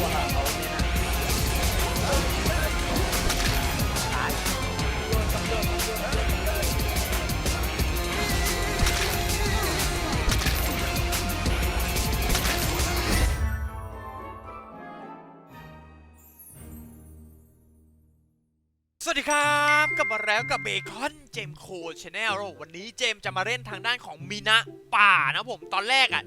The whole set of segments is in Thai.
สวัสดีครับกลับมาแล้วกับเบคอนเจมโคชแนลวันนี้เจมจะมาเล่นทางด้านของมีนะป่านะผมตอนแรกอะ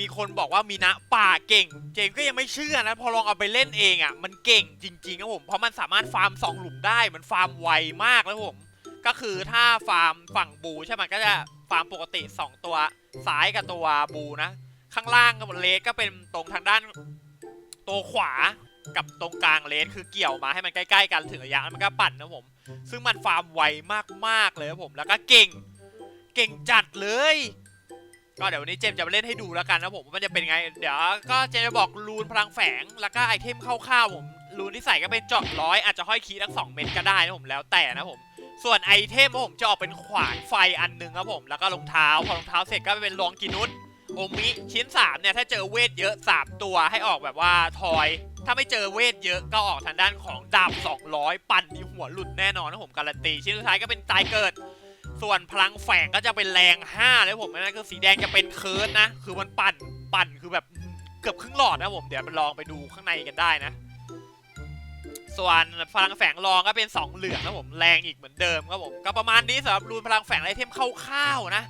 มีคนบอกว่ามีนะป่าเก่ง เจมก็ยังไม่เชื่อนะ พอลองเอาไปเล่นเองอะ มันเก่งจริงๆนะผม เพราะมันสามารถฟาร์มสองหลุมได้ มันฟาร์มไวมากนะผม ก็คือถ้าฟาร์มฝั่งบูใช่ไหมก็จะฟาร์มปกติ 2 ตัวซ้ายกับตัวบูนะ ข้างล่างกับเลสก็เป็นตรงทางด้านตัวขวากับตรงกลางเลนคือเกี่ยวมาให้มันใกล้ๆกันถึงระยะแล้วมันก็ปั่นนะผม ซึ่งมันฟาร์มไวมากๆเลยครับผม แล้วก็เก่ง เก่งจัดเลย ก็เดี๋ยววันนี้เจมส์จะมาเล่นให้ดูแล้วกันนะผมว่ามันจะเป็นไง เดี๋ยวก็เจมส์จะบอกรูนพลังแฝง แล้วก็ไอเทมคร่าวๆผม รูนที่ใส่ก็เป็นเจอดร้อยอาจจะห้อยคีทั้งสองเม็ดก็ได้นะผมแล้วแต่นะผม ส่วนไอเทมผมจะออกเป็นขวานไฟอันหนึงครับผม แล้วก็รองเท้า พอรองเท้าเสร็จก็เป็นรองกินุสโอมิชิ้น3เนี่ยถ้าเจอเวทเยอะ 3 ตัวให้ออกแบบว่าทอย ถ้าไม่เจอเวทเยอะก็ออกทางด้านของดาบ200 ปั่นที่หัวหลุดแน่นอนนะผมการันตีชิ้นสุดท้ายก็เป็นตายเกิด ส่วนพลังแฝงก็จะเป็นแรง5เลยผมนั่นคือสีแดงจะเป็นเคิร์ดนะ คือมันปั่นปั่นคือแบบเกือบครึ่งหลอดนะผมเดี๋ยวไปลองไปดูข้างในกันได้นะ ส่วนพลังแฝงรองก็เป็น 2 เหลืองนะผมแรงอีกเหมือนเดิมครับผมก็ประมาณนี้สำหรับรูนพลังแฝงไอเทมคร่าวๆนะ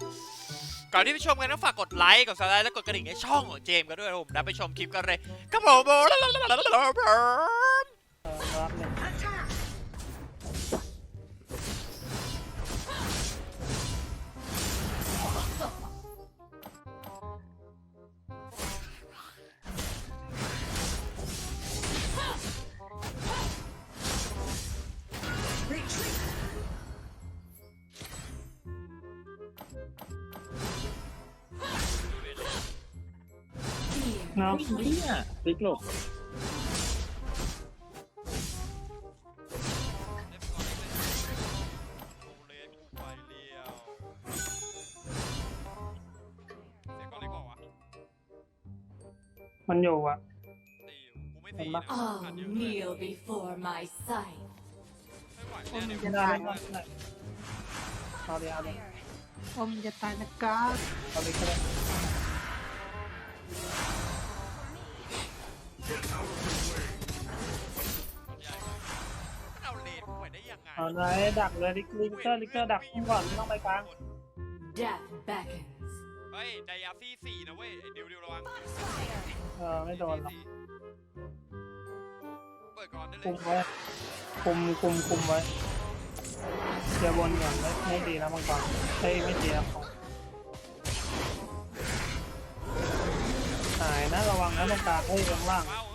ก่อนที่ไปชมกันต้องฝากกดไลค์กดซับสไครต์และกดกระดิ่งให้ช่องของเจมส์กันด้วยนะผมแล้วไปชมคลิปกันเลยครับผม น้องเนี่ยติ๊กหลบมันอยู่อะ Oh, kneel before my sight. ไม่ได้ไม่ได้เอาเดี๋ยวเอาเดี๋ยวผมจะตายนะครับเอาเลยก็ได้ ไงเอาเลยดักเลยลิกลิกเตอร์ลิกเตอร์ดักพุ่งก่อนไม่ต้องไปกลาง Death beckons. เฮ้ยไดอาซี่สี่นะเว้ยเดี๋ยวเดี๋ยวระวังเออไม่โดนหรอกเปิดก่อนได้เลคุยมไว้คุมคุมคุมไว้เดี๋ยวบนก่อนไม่ไม่ดีนะมังกรเฮ้ยไม่ดีนะของหายนะระวังนะตรงกลางเฮ้ยข้างล่างว้าวเฮ้ย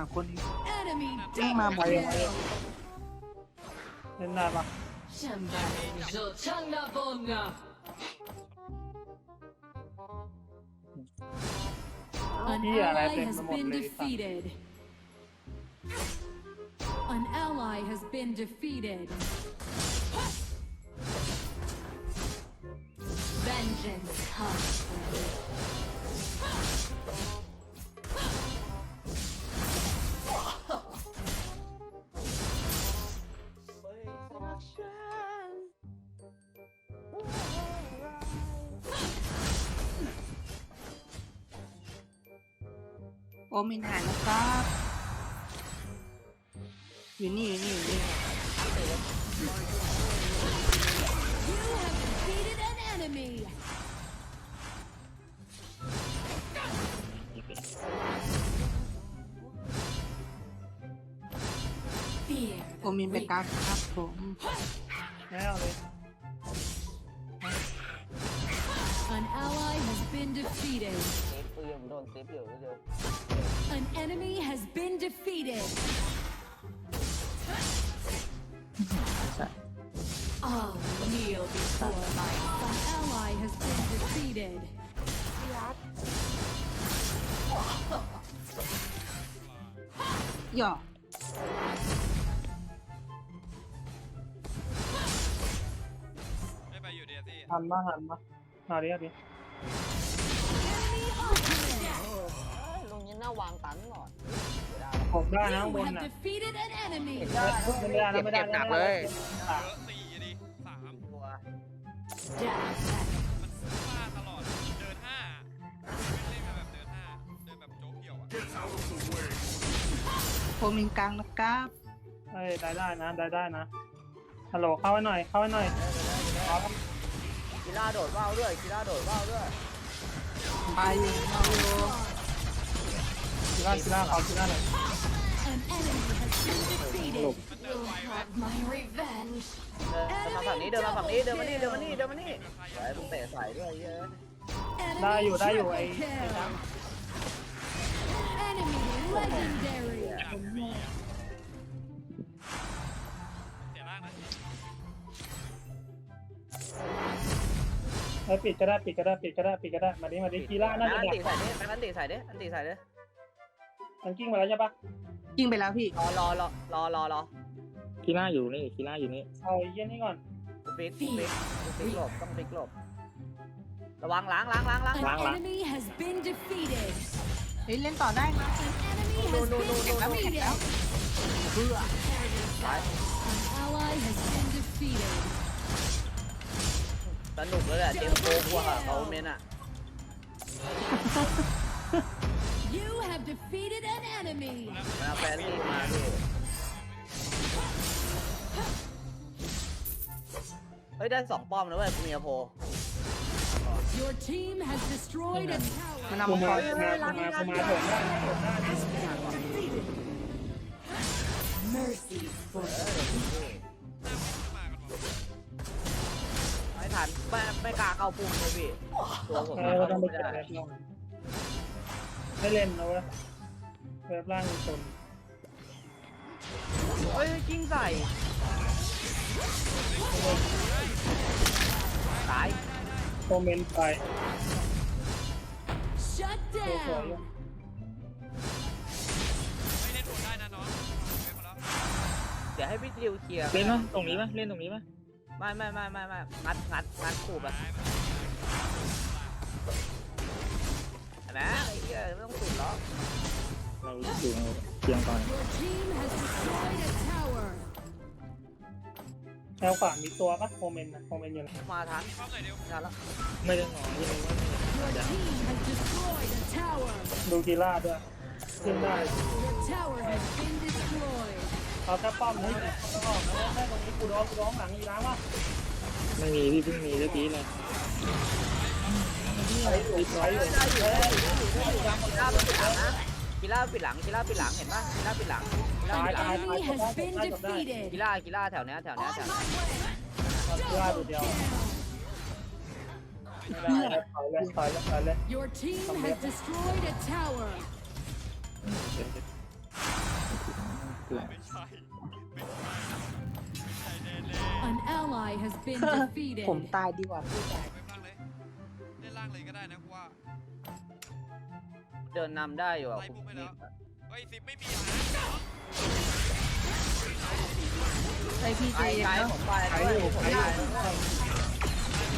าอยู่กันสามคนเอง Enemy จิ้งมาหมไปดเองไปเองเล่นได้ปะ Shambhala An ที่อะไร ally เต็ม has ไปหมด been เลยสัตว์ defeated. An ally has been defeated. Vengeance comes. มินหายนะครับ อยู่นี่อยู่นี่อยู่นี่ You have defeated an enemy. Fear โอมินไปกลางครับผมไม่เอาเลย An ally has been defeated. เซฟปืนโดนเซฟอยู่ก็เจอ An enemy has been defeated. I'll kneel before my An ally has been defeated. Yeah. Hamma, hamma. Harry, Harry. นมาทันมาเอาดิเอาดิลุงยันหน้าวางตันก่อนไม่ได้ผมได้นะ You ข้างบน have น่ะ defeated an enemy. ได้ไม่ได้นะไม่ได้นะเก็บหนักเลย เยอะสี่ดิสามตัว Down. มันซื้อมาตลอดเดินห้าไม่เล่นกันแบบเดินห้าเดินแบบโจ๊กเหี่ยวอะโอมินกลางนะครับเอ้ยได้ได้นะได้ได้นะฮัลโหลเข้าไว้หน่อยเข้าไว้หน่อยกีฬาโดดว่าวด้วยกีฬาโดดว่าวด้วยไปอยู่เอาอยู่ กีฬากีฬาเขากีฬาหน่อย An enemy has been defeated. มันเดินไวเว้ย Have my revenge. เดินมาฝั่งนี้เดินมาฝั่งนี้เดินมานี่เดินมานี่เดินมานี่ไอ้มึงเตะใส่ด้วยเยอะ Enemy ได้อยู่ได้อยู่ ไอ้ triple ไอ้ kill. ดัง Enemy legendary. อย่างฟรีอะเสียร่างนะไอ้ยปิดก็ได้ปิดก็ได้ปิดก็ได้ปิดก็ได้มาดิมาดิกีฬาน่าจะอันดัตีกใส่ดิอันตีใส่ดิอันตีใส่ดิ มันกิ้งมาแล้วใช่ปะยิงไปแล้วพี่รอรอรอรอรอรอคีล่าอยู่นี่คีล่าอยู่นี่เอาไอ้เยี่ยนี่ก่อนปิ๊กปิ๊กปิ๊กหลบต้องปิ๊กหลบระวังล้างล้างล้างล้าง An enemy has been defeated. เฮ้ยเล่นต่อได้นะ An enemy No, has no, been no, no, no. defeated. เพื่อไป An ally has been defeated. สนุกเลยแหละเตรียมโกงกว่าเขาเมนอะ You have defeated an enemy. มาแฟนนี่มาพี่เฮ้ยได้สองป้อมนะเว้ยเมียโพ Your team has destroyed a tower. มันกูนำมังกมารกูมากูมากูมาโถมได้โถมได้ Mercy for ไม่ทันไม่ไม่กล้าเข้าปุ่มเลยพี่ตัวผมเออเราต้องไปไม่เก็บได้เว็บล่าง ให้เล่นนะเว้ยเว็บล่างมีคนเฮ้ยกิ้งใส่ตายโคเมนต์ไป shut สวยๆอยู่ down. ไม่เล่นบนได้นะน้องเล่นหมดแล้วเดี๋ยวให้พี่ดิวเคลียร์เล่นปะตรงนี้ปะเล่นตรงนี้ปะไม่ไม่ไม่ไม่ไม่งัดงัดงัดขู่แบบตายมั นเห็นไหมไอ้เหี้ยไม่ต้องสุดหรอกเราอยู่ในเตียงก่อน Your team has destroyed a tower. แถวขวามีตัวปะโคเมนต์นะโคเมนต์อยู่ไหนมาทันป้อมหน่อยเดียวไม่ทันแล้วไม่ได้หงอยังไงว่า Your team has destroyed a tower. ดูกีฬาด้วยขึ้นได้ Your tower has been destroyed. เอาแค่ป้อมนะต้องออกนะแม่ตรงนี้กูร้องกูร้องหลังอีร้างวะ ไม่มีพี่เพิ่งมีเมื่อกี้เลยไอ้อยู่ไว้อยู่ได้อยู่ได้อยู่ได้อยู่ได้อยู่กีฬาปิดหลังนะกีฬาปิดหลังกีฬาปิดหลังเห็นปะกีฬาปิดหลังกีฬาตายปิดหลัตางย Enemy has been กี defeated. ฬากีฬาแถวเนี้ยแถวเนี้ยแถวเนี้ยกีฬาตัวเดียว Kill. ไม่ได้ถอยเลยถอยเลยถอยเลย Your team has destroyed a tower. ไม่ใช่ ally has been defeated. ผมตายดีกว่าพี่ตายเว็บล่างเลยเล่นล่างเลยก็ได้นะกูว่า เดินนำได้อยู่อะไล่คุณปุ๊บไปนี่แล้วเฮ้ยซิปไม่มีหาไอพี่ไปเจไกลนะผมไปด้วยผมไปด้วย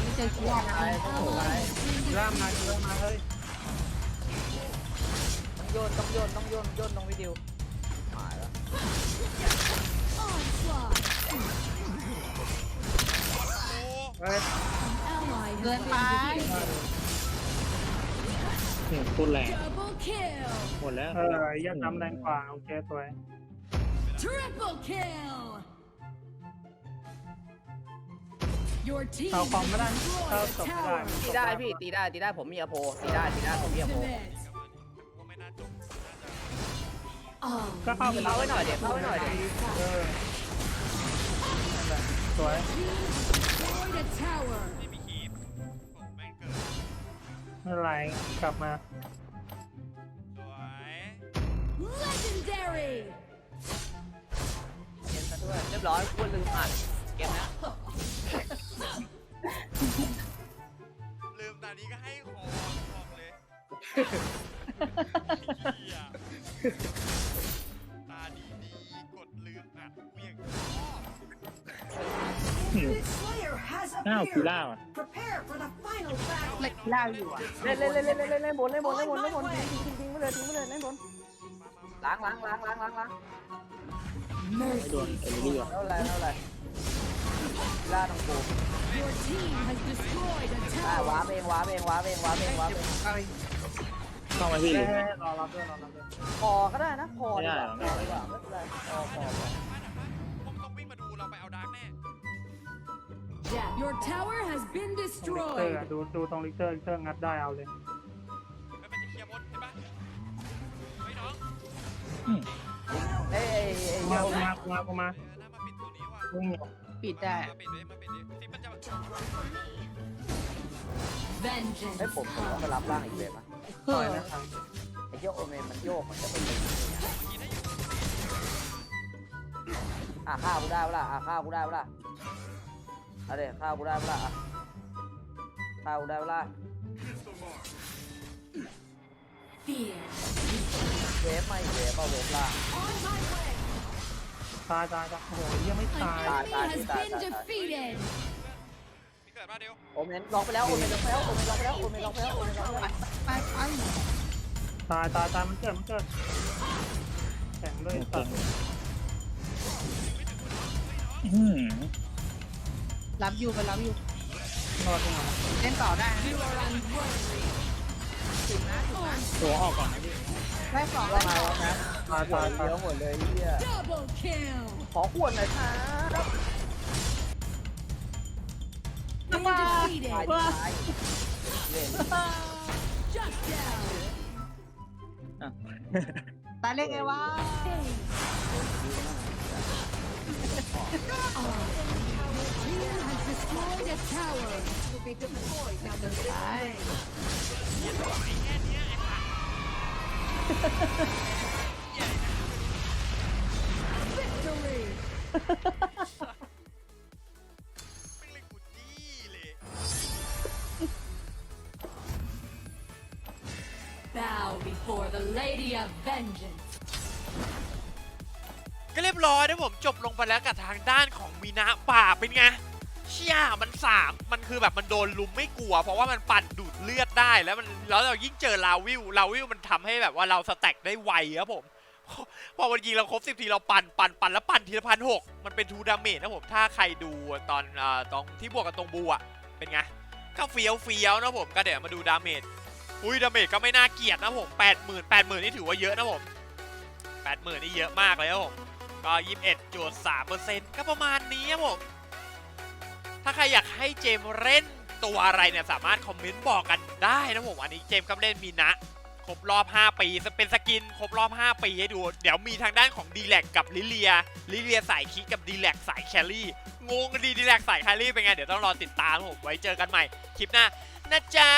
ไม่เจอกีฬาไปนะต้องโผล่ไป Ally has been กีฬามากีฬามาเฮ้ยต้องโยนต้องโยนต้องโยนโยนตรงวิดีโอหายแล้ว onslaught. โอ้เฮ้ย Ally เกิน has ไป been defeated. หนึ่งโคตรแรง Double kill. หมดแล้วเออยังทำแรงกว่าโอเคสวย Triple kill. Your team เอาความไม่ได้ has ถ้า destroyed จบ a ไม่ได้ tower. ตีได้พี่ตีได้ตีได้ผมมีอโพตีได้ตีได้ผมมีอโพ Ultimate. กูไม่น่าจบ Oh, ก็เข้าไปเข้าไว้หน่อยเดี๋ยวเข้าไว้หน่อยเดี๋ยว เออนั่นแหละสวย ไม่มีคีบเไม่เป็นไรกลับมา สวย Legendary. เก็ซะด้วยเรียบร้อยพูดลืมอัดเก็บนะลืมแต่นี้ก็ให้ของบองเลยตาดีดีกดลืมอะเวียงชอบ น้าวคีล่าอะเล่นกีฬาอยู่อะเล่นเล่นเล่นเล่นเล่นเล่นบนเล่นบนเล่นบนเล่นบนทิ้งทิ้งทิ้งไปเลยทิ้งไปเลยเล่นบนล้างล้างล้างล้างล้างล้างไม่โดนเอลิลี่อะเท่าไรเท่าไรกีฬาต้องโกู Your team has destroyed a อ่าว้าเองว้าเองว้าเองว้าเองว้าเองเข้ามาพี่รอรับด้วยรอรับด้วยพอก็ได้นะพอดีกว่าพอดีกว่าไม่เป็นไรพอพอ Your tower has been ตรงลิกเตอร์ destroyed. อะดูดูตรงลิกเตอร์ลิกเตอร์งัดได้เอาเลย ไม่เป็นจะเคลียร์บนเห็นปะเฮ้ยน้องเอ้ยเอ้ยเอ้ยมาเอ้ยกูมากูมากูมาเออน่ามาปิดตัวนี้ว่ะวิ่งปิดได้มาปิดเลยมาปิดเลยที่มันจะเฮ้ย Vengeance. ผมผมต้องไปรับร่างอีกเวฟอะเฮ้ต่อยยนะครัไอ้โยกโอเมนมันโยกมันจะเป็นอะข้าวกูได้เวลาอะข้าวกูได้เวลา เอาเดี๋ยวข้าวกูได้เวลาอะข้าวกูได้เวลา Fear. เวฟไม่เวฟเอาเวฟล่าง On my way. ตายตายตายโอ้โหยังไม่ An ตาย enemy has been defeated. มีเกิดมาเดียวโอเมนลองไปแล้วโอเมนลองไปแล้วโอเมนลองไปแล้วโอเมนลองไปแล้วโอเมนลองไปแล้วไปไปตายตายตายมันเกิดมันเกิดแข็งเลยตัดอืม รับอยู่ไปรับอยู่นอดที่ไหนเล่นต่อได้นะ You are unworthy. ถึงนะถึงนะตัวออกก่อนนะพี่ได้สองก็ได้มาสองแล้วนะตายหัวตายตายเลี้ยวหมดเลยเฮีย Double kill. ขอขวดหน่อยครับ Been ตาย defeated. ตายเล่น Shut down. ตายเล่นไงวะ Team ก็เรียบร้อยนะผมจบลงไปแล้วกับทางด้านของ มีนาป่าเป็นไงเชี่ยมันสามมันคือแบบมันโดนลุมไม่กลัว เพราะว่ามันปั่นดูดเลือดได้แล้วมันแล้วเรายิ่งเจอลาวิวลาวิวมันทำให้แบบว่าเราสแต็กได้ไวครับผมพอวันยิงเราครบสิบทีเราปั่นปั่นปั่นแล้วปั่นทีละพันหกมันเป็นทูดาเมจนะผมถ้าใครดูตอนอ่าตรงที่บวกกับตรงบูอะเป็นไงก็เฟี้ยวเฟี้ยวนะผมก็เดี๋ยวมาดูดาเมจอุ้ยดาเมจก็ไม่น่าเกลียดนะผมแปดหมื่นแปดหมื่นนี่ถือว่าเยอะนะผมแปดหมื่นนี่เยอะมากเลยครับผม ก็21จุด3เปอร์เซ็นต์ก็ประมาณนี้ครับผม ถ้าใครอยากให้เจมเล่นตัวอะไรเนี่ยสามารถคอมเมนต์บอกกันได้นะผมอันนี้เจมก็เล่นมีนะครบรอบ 5 ปีเป็นสกินครบรอบ 5 ปีให้ดู เดี๋ยวมีทางด้านของดีแลกกับลิเลียลิเลียสายคิกกับดีแลกสายแคลรี่งงกันดีดีแลกสายแคลรี่เป็นไง เดี๋ยวต้องรอติดตามผมไว้เจอกันใหม่ คลิปหน้า นะจ๊ะ